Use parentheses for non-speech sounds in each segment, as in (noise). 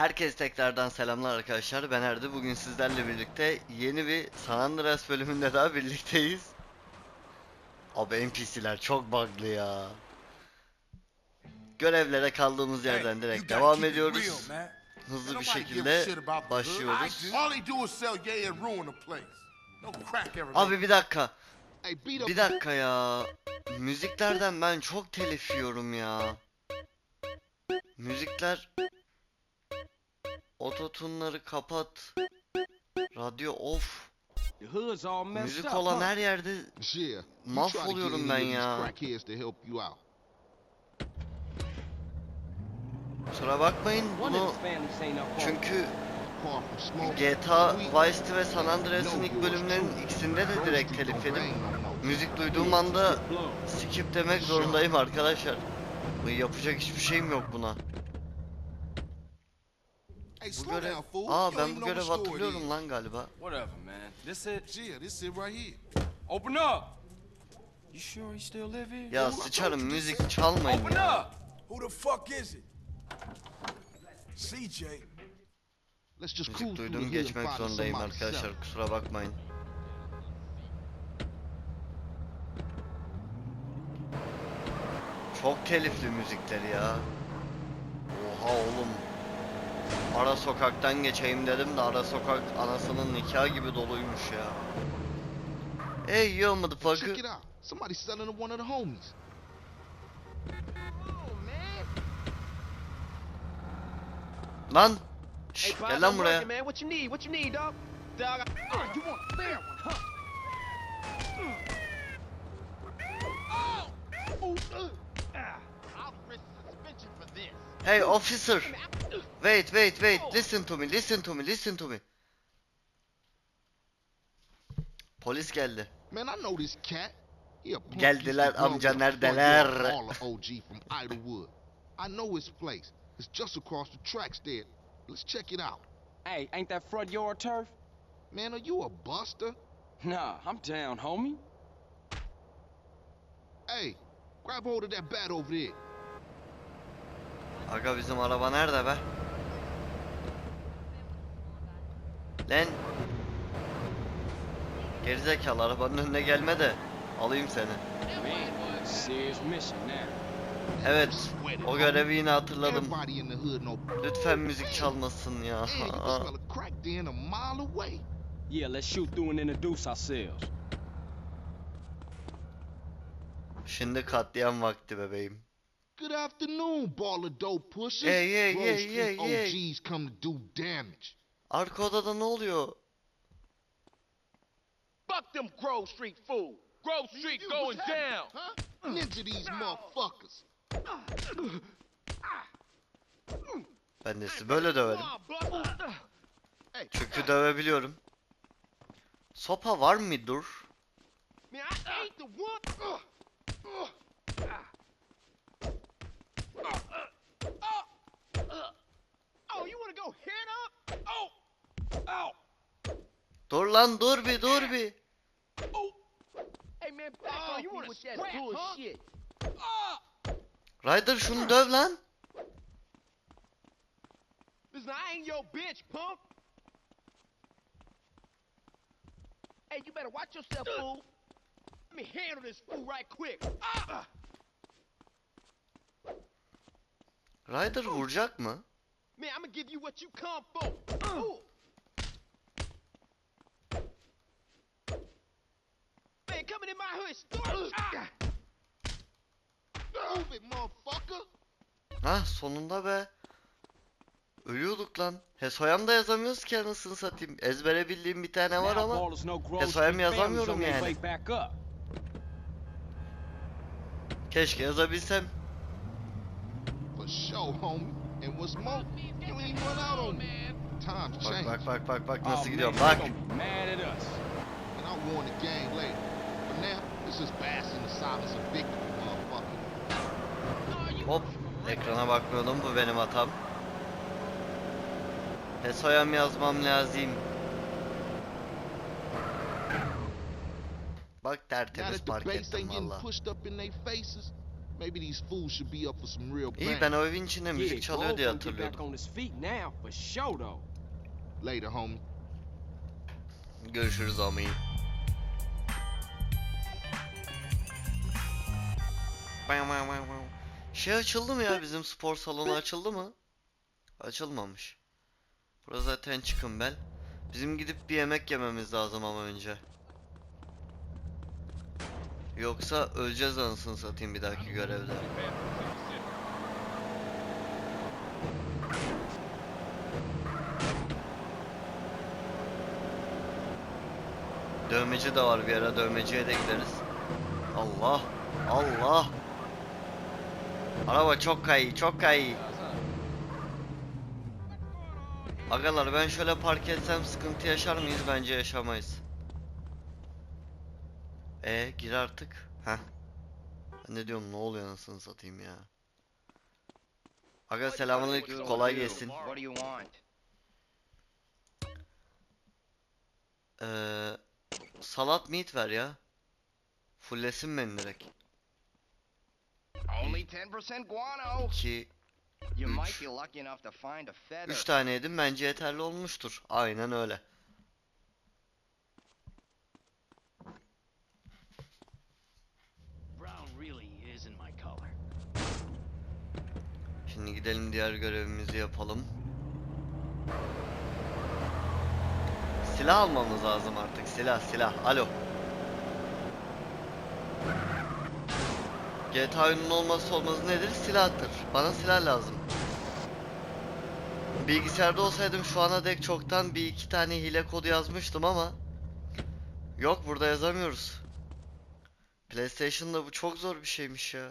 Herkese tekrardan selamlar arkadaşlar. Ben Erdi. Bugün sizlerle birlikte yeni bir San Andreas bölümünde daha birlikteyiz. Abi NPC'ler çok bug'lı ya. Görevlere kaldığımız yerden direkt devam ediyoruz. Hızlı bir şekilde başlıyoruz. Abi bir dakika. Bir dakika ya. Müziklerden ben çok telif yiyorum ya. Müzikler Ototunları kapat. Radyo off. Müzik olan her yerde mahvoluyorum ben ya. Kusura bakmayın bunu çünkü GTA Vice City ve San Andreas'ın ilk bölümlerinin ikisinde de direkt telif yedim. Müzik duyduğum anda skip demek zorundayım arkadaşlar. Yapacak hiçbir şeyim yok buna. Hey, Bu slow görev... down, fool. Aa You don't ben even bu know görevi what store it hatırlıyorum is. lan galiba. Whatever, man. This it? Yeah, this is right here. Open up. You sure he still live here? Ya sıçarım müzik çalmayın Open ya. up. Who the fuck is it? CJ. Let's just Müzik cruise through the duydum geçmek zorundayım arkadaşlar kusura bakmayın. Çok telifli müzikler ya. Oha oğlum. Ara sokaktan geçeyim dedim de ara sokak anasının nikahı gibi doluymuş ya. Hey yo Check motherfucker. it out. Somebody's selling to one of the homies. Lan. Şş, Hey, gel lan buraya. man. What you need? What you need, dog? Dog, I- you want a fair one, huh? Oh, uh, ah. Hey officer. Wait wait wait. Listen to me. Listen to me. Listen to me. Polis geldi. Man, I know this cat. He a punk Geldiler, amca, neredeler? yard baller OG from Idlewood. I know his place. It's just across the tracks there. Let's check it out. Hey, ain't that front yard turf? Man, are you a buster? Nah, I'm down, homie. Hey, grab hold of that bat over there. Aga bizim araba nerede be? Lan. Gerizekalı arabanın önüne gelme de alayım seni. Evet. O görevi yine hatırladım. Lütfen müzik çalmasın ya. Yeah, let's shoot through and introduce ourselves. Şimdi katliam vakti bebeğim. Good afternoon, baller dope pushers. Hey, hey, hey, hey, hey. OGs come to do damage. Arka odada ne oluyor? Fuck them Grove Street fool. Grove Street going down. Ninja these motherfuckers. Ben de sizi böyle döverim. Çünkü dövebiliyorum. Sopa var mıdır? Man, I ain't the one. Oh, you wanna go head up? Oh, oh, Dur lan dur bir dur bir. oh. Hey man, back on you wanna with that bullshit? Ryder şunu döv lan. Listen, I ain't your bitch, punk. Hey, you better watch yourself, fool. Let me handle this fool right quick. Ah! Ryder vuracak mı? Man, I'm gonna give you what you come for. Ooh. Man, move it, motherfucker. Ha sonunda be. Ölüyorduk lan. Hesoyam da yazamıyoruz ki anasını satayım. Ezbere bildiğim bir tane var ama. families yazamıyorum yani. Keşke yazabilsem. Bak bak bak bak bak Oh, nasıl man, gidiyorum bak. Let's just bask in the silence of victory, motherfucker. Hop. Ekrana bakmıyordum bu benim hatam. Hesoyam yazmam lazım. Bak tertemiz park bass ettim valla. pushed up in their faces, Maybe these fools should be up for some real İyi ben o evin içinde müzik Yeah, çalıyor diye hatırlıyordum. Later, homie. Görüşürüz ami. Şey açıldı mı ya bizim spor salonu açıldı mı? Açılmamış. Burası zaten çıkın bel. Bizim gidip bir yemek yememiz lazım ama önce. Yoksa öleceğiz anasını satayım bir dahaki görevde. Dövmeci de var bir ara dövmeciye de gideriz. Allah Allah. Araba çok kayı çok kayı. Agalar ben şöyle park etsem sıkıntı yaşar mıyız? Bence yaşamayız. E gir artık. Heh. Ben ne diyorum ne oluyor anasını satayım ya. Aga selamünaleyküm kolay gelsin. Ee, salat meat ver ya. Fullesin beni direkt. Only 10% guano. 2 You Üç. might be lucky enough to find a feather. 3 tane yedim bence yeterli olmuştur. Aynen öyle. Brown really isn't my color. Şimdi gidelim diğer görevimizi yapalım. Silah almamız lazım artık. Silah, silah. Alo. GTA oyunun olmazsa olmazı nedir? Silahtır. Bana silah lazım. Bilgisayarda olsaydım şu ana dek çoktan bir iki tane hile kodu yazmıştım ama Yok burada yazamıyoruz. PlayStation'da bu çok zor bir şeymiş ya.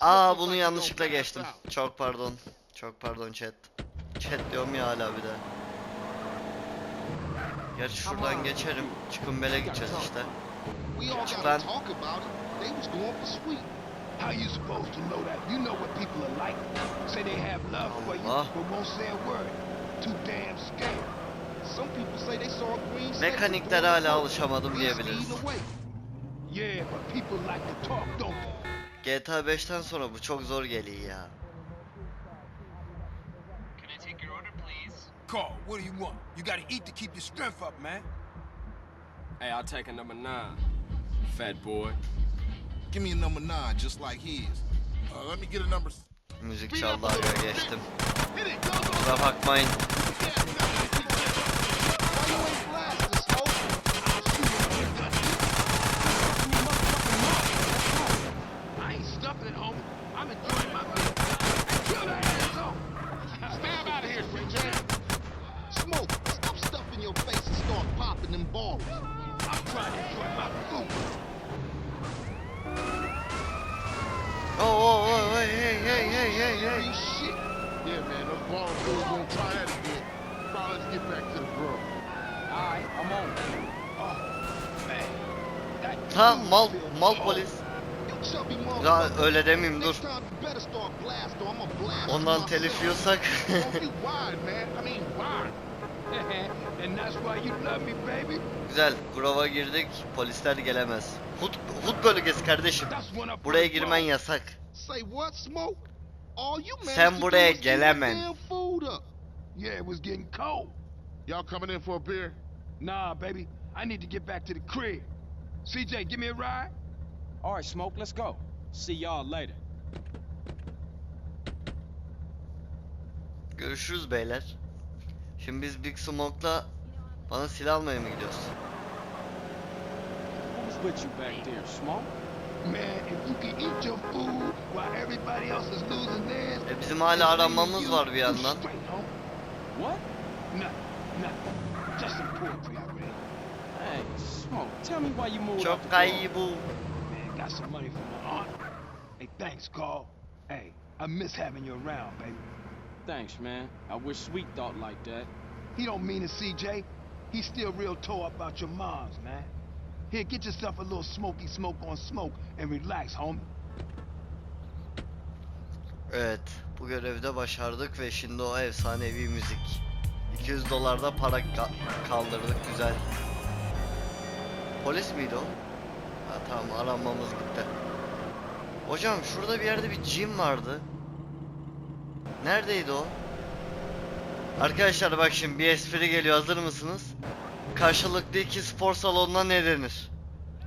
Aa bunu yanlışlıkla geçtim. Çok pardon. Çok pardon chat. Chat diyorum ya hala bir de. Gerçi şuradan geçerim. Çıkın bele gideceğiz işte. Çık lan. How you supposed to know that? You know what people are like. Say they have love for you, but won't say a word. Too damn scared. Some people say they saw green Mekaniklere hala alışamadım diyebiliriz. Yeah, but people like to talk, don't they? GTA 5'ten sonra bu çok zor geliyor ya. Carl, what do you want? You gotta eat to keep your strength up, man. Hey, I'll take a number nine. Fat boy. Give me a number nine, just like his. Uh, let me get a number. s- Müzik çaldı aga geçtim. Hit it, go, go, Kusura bakmayın. Start popping them balls. I'm trying to enjoy my food. Oo oo oo hey hey hey hey hey hey. Shit. Yeah, man, those ball fools gonna try that again. Probably let's get back to the grove. Alright, I'm on. Man, that Ha mal mal polis. Ya öyle demeyeyim dur. Ondan telif yiyorsak. Don't be wide, man. I mean, wide. and that's why you love me, baby. Güzel. Grova girdik. Polisler gelemez. Hut, hut bölgesi kardeşim. Buraya girmen yasak. Say what, Smoke? All you managed Sen buraya up. Yeah, it was getting cold. Y'all coming in for a beer? Nah, baby, I need to get back to the crib. CJ, give me a ride. Alright, Smoke, let's go. See y'all later. Görüşürüz beyler. Şimdi biz Big Smoke'la bana silah almaya mı gidiyoruz? Who's with you back there, Smoke? Man, if you can eat your food while everybody else is losing theirs. E bizim hala aranmamız var bir yandan. straight, homie. What? Nothing, nothing. Just some poetry I read. Hey, Smoke, tell me why you moved out Çok bu. Man, got some money from my aunt. Hey, thanks, Carl. Hey, I miss having you around, baby. Thanks, man. I wish Sweet thought like that. He don't mean it, CJ. He's still real tore up about your moms, man. Here, get yourself a little smoky smoke on smoke and relax, homie. Evet, bu görevde başardık ve şimdi o efsanevi müzik. 200 dolarda para ka- kaldırdık güzel. Polis miydi o? Ha tamam aranmamız gitti. Hocam şurada bir yerde bir gym vardı. Neredeydi o? Arkadaşlar bak şimdi bir espri geliyor hazır mısınız? Karşılıklı iki spor salonuna ne denir?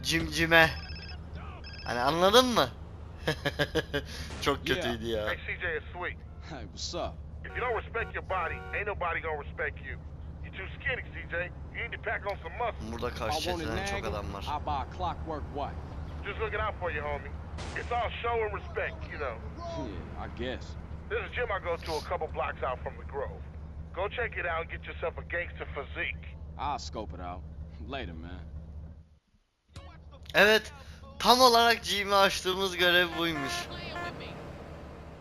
Cimcime. Hani anladın mı? (laughs) Çok kötüydü ya. Hey, CJ, it's sweet. Hey, what's up? If you don't respect your body, ain't nobody gonna respect you. You're too skinny, CJ. You need to pack on some muscle. Burada karşı çeteden çok adam var. I buy a clockwork wife. Just looking out for you, homie. It's all show and respect, you know. Yeah, I guess. There's a gym I go to a couple blocks out from the Grove. Go check it out and get yourself a gangster physique. I'll scope it out. Later, man. Evet. Tam olarak gym'i açtığımız görev buymuş.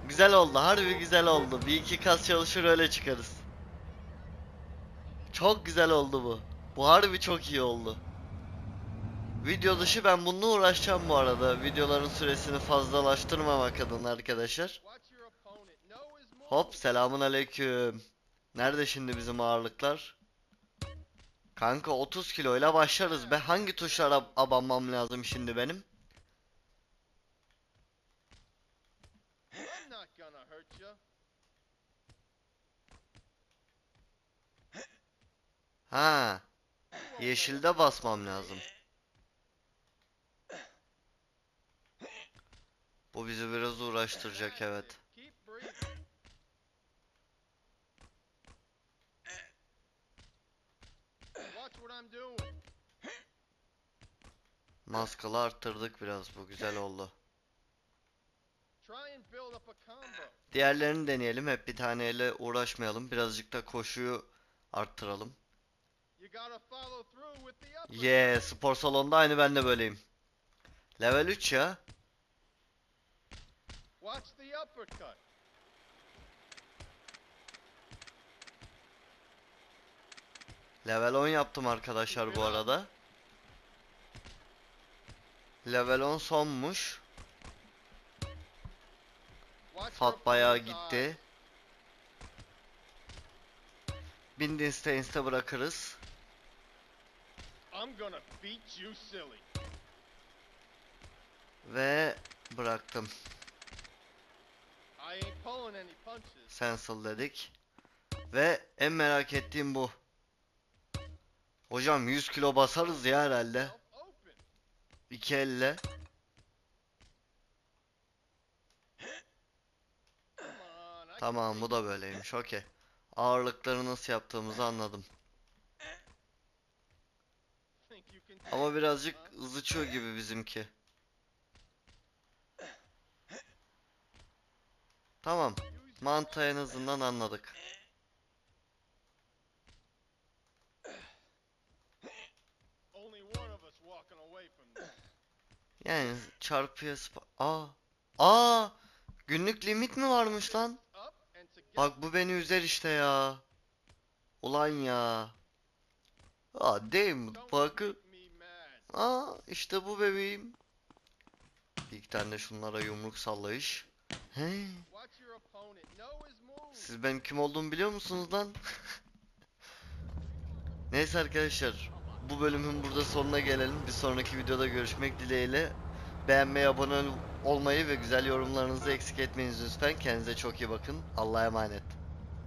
Güzel oldu. Harbi güzel oldu. Bir iki kas çalışır öyle çıkarız. Çok güzel oldu bu. Bu harbi çok iyi oldu. Video dışı ben bununla uğraşacağım bu arada. Videoların süresini fazlalaştırmamak adına arkadaşlar. Hop selamun aleyküm. Nerede şimdi bizim ağırlıklar? Kanka 30 kiloyla başlarız be. Hangi tuşlara abanmam lazım şimdi benim? Ha. Yeşilde basmam lazım. Bu bizi biraz uğraştıracak evet. Maskalı arttırdık biraz bu güzel oldu. Diğerlerini deneyelim hep bir taneyle uğraşmayalım birazcık da koşuyu arttıralım. Yeah spor salonunda aynı ben de böyleyim. Level 3 ya. Level 10 yaptım arkadaşlar bu arada. Level 10 sonmuş. Fat bayağı gitti. Bindin Stains'te bırakırız. Ve bıraktım. Sensal dedik. Ve en merak ettiğim bu. Hocam 100 kilo basarız ya herhalde. İki elle. Tamam bu da böyleymiş okey. Ağırlıkları nasıl yaptığımızı anladım. Ama birazcık zıçıyor gibi bizimki. Tamam. Mantığı en azından anladık. only one of us walking away from this. Yani çarpıya. Aa! Aa! Günlük limit mi varmış lan? Bak bu beni üzer işte ya. Ulan ya. Aa değil mad. Aa işte bu bebeğim. Bir tane şunlara yumruk sallayış. He. Siz benim kim olduğumu biliyor musunuz lan? (laughs) Neyse arkadaşlar. Bu bölümün burada sonuna gelelim. Bir sonraki videoda görüşmek dileğiyle. Beğenmeyi, abone olmayı ve güzel yorumlarınızı eksik etmeyiniz lütfen. Kendinize çok iyi bakın. Allah'a emanet.